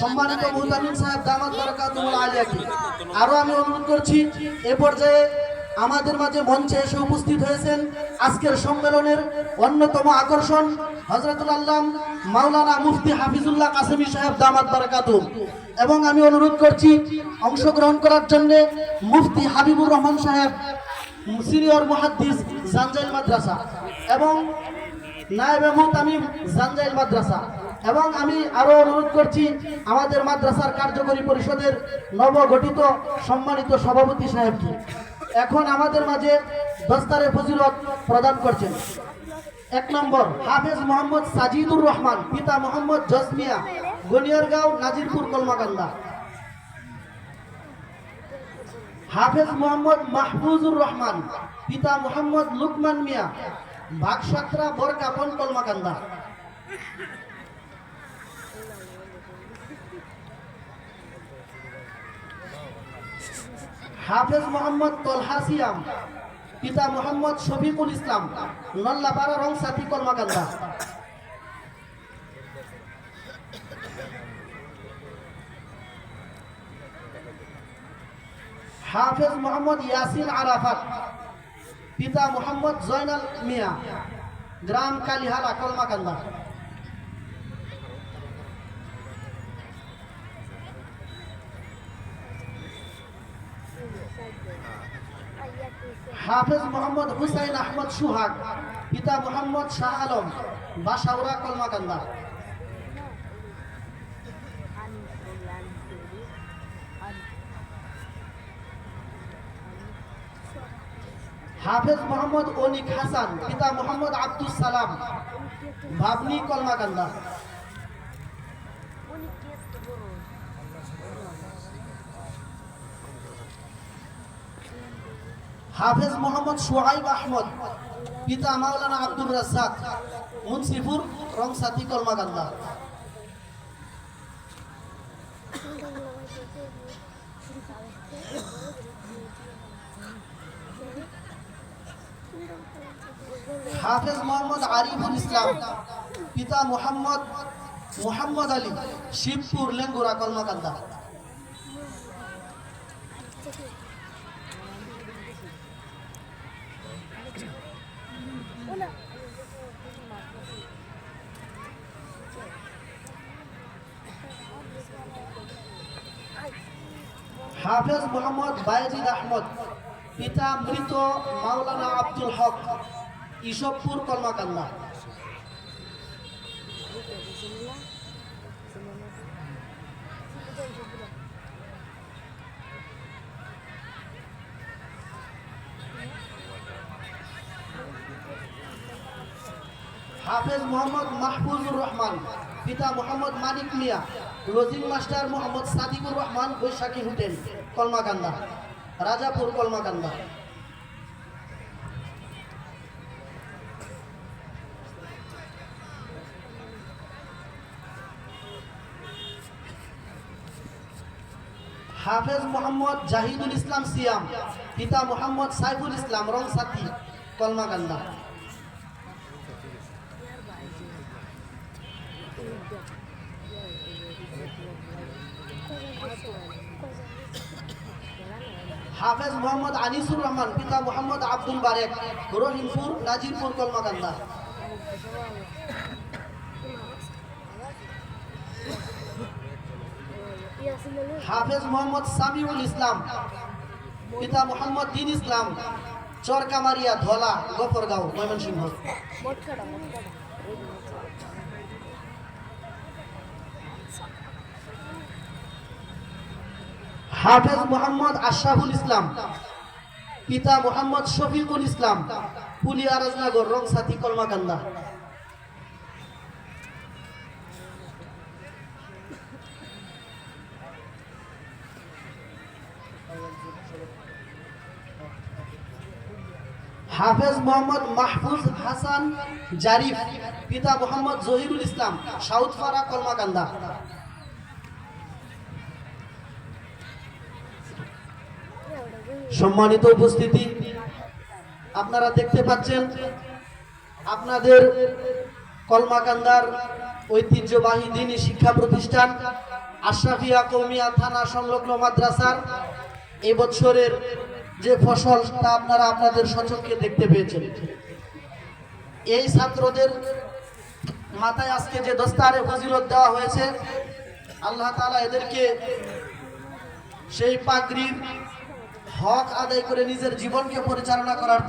সম্মানিত মুহতামিন সাহেব দামাত বারাকাতুল আলিয়াকে। আরও আমি অনুরোধ করছি এ পর্যায়ে আমাদের মাঝে মঞ্চে এসে উপস্থিত হয়েছেন আজকের সম্মেলনের অন্যতম আকর্ষণ হজরতুল আল্লাহ মাওলানা মুফতি হাফিজুল্লাহ কাসেমি সাহেব দামাত বারাকাতুম এবং আমি অনুরোধ করছি অংশগ্রহণ করার জন্য মুফতি হাবিবুর রহমান সাহেব সিনিয়র মুহাদ্দিস জানজাইল মাদ্রাসা এবং নায়েবে মুহতামিম জানজাইল মাদ্রাসা। এবং আমি আরও অনুরোধ করছি, আমাদের মাদ্রাসার কার্যকরী পরিষদের নবগঠিত সম্মানিত সভাপতি সাহেবকে। এখন আমাদের মাঝে দস্তারে ফজিলত প্রদান করছেন। এক নম্বর, হাফেজ মোহাম্মদ সাজিদুর রহমান, পিতা মোহাম্মদ জসমিয়া গনিয়ারগাঁও, নাজিরপুর, কলমাকান্দা। হাফেজ মোহাম্মদ মাহফুজুর রহমান, পিতা মোহাম্মদ লুকমান মিয়া, বাগসাত্রা, বরকাপন, কলমাকান্দা। হাফেজ মোহাম্মদ তলহা সিয়াম, পিতা মোহাম্মদ শফিকুল ইসলাম নল্লাপাড়া রং সাথী কলমাকান্দা হাফেজ মোহাম্মদ ইয়াসিন আরাফাত, পিতা মোহাম্মদ জয়নাল মিয়া, গ্রাম কালিহারা কলমাকান্দা হাফেজ মোহাম্মদ হুসাইন আহমদ সুহাগ, পিতা মোহাম্মদ শাহ আলম বাসাউরা কলমাকান্দা। হাফেজ মোহাম্মদ অনিক হাসান, পিতা মোহাম্মদ আব্দুল সালাম, ভাবনি কলমাকান্দা। হাফেজ মোহাম্মদ সোহাইব আহমদ, পিতা মাওলানা আব্দুর রাজ্জাক, মুন্সিপুর, রংসাতি কলমাকান্দা হাফেজ মোহাম্মদ আরিফুল ইসলাম, পিতা মোহাম্মদ মোহাম্মদ আলী, শিবপুর, লেঙ্গুরা কলমাকান্দা হাফেজ মোহাম্মদ বায়েজিদ আহমদ পিতা মৃত মাওলানা আব্দুল হক ইসবপুর কলমাকান্দা হাফেজ মোহাম্মদ মাহফুজুর রহমান, পিতা মোহাম্মদ মানিক মিয়া রজিম মাস্টার মোহাম্মদ সাদিকুর রহমান, বৈশাখী হোটেল, কলমাকান্দা, রাজাপুর, কলমাকান্দা। হাফেজ মোহাম্মদ জাহিদুল ইসলাম সিয়াম, পিতা মোহাম্মদ সাইফুল ইসলাম রং সাথী কলমাকান্দা। হাফেজ মোহাম্মদ আনিসুর রহমান, পিতা মোহাম্মদ আব্দুল বারেক, রহিমপুর, নাজিরপুর কলমাকান্দা। হাফেজ মোহাম্মদ সামিউল ইসলাম, পিতা মোহাম্মদ দিন ইসলাম, চরকামারিয়া ধলা, গফরগাঁও, ময়মনসিংহ। হাফেজ মোহাম্মদ আশরাফুল ইসলাম, পিতা মোহাম্মদ শফিকুল ইসলাম পুলিয়া রাজনগর রংসাথী কলমাকান্দা। হাফেজ মোহাম্মদ মাহফুজ হাসান জারিফ, পিতা মোহাম্মদ জহিরুল ইসলাম সাউথপাড়া কলমাকান্দা। সম্মানিত উপস্থিতি, আপনারা দেখতে পাচ্ছেন, আপনাদের কলমাকান্দার ঐতিহ্যবাহী দিনী শিক্ষা প্রতিষ্ঠান আশরাফিয়া কৌমিয়া থানা সংলগ্ন মাদ্রাসার এই বছরের যে ফসল তা আপনারা আপনাদের সচক্ষে দেখতে পেয়েছেন। এই ছাত্রদের মাথায় আজকে যে দস্তারে ফজিলত দেওয়া হয়েছে, আল্লাহ তাআলা এদেরকে সেই পাগড়ির হক আদায় করে নিজের জীবনকে পরিচালনা করার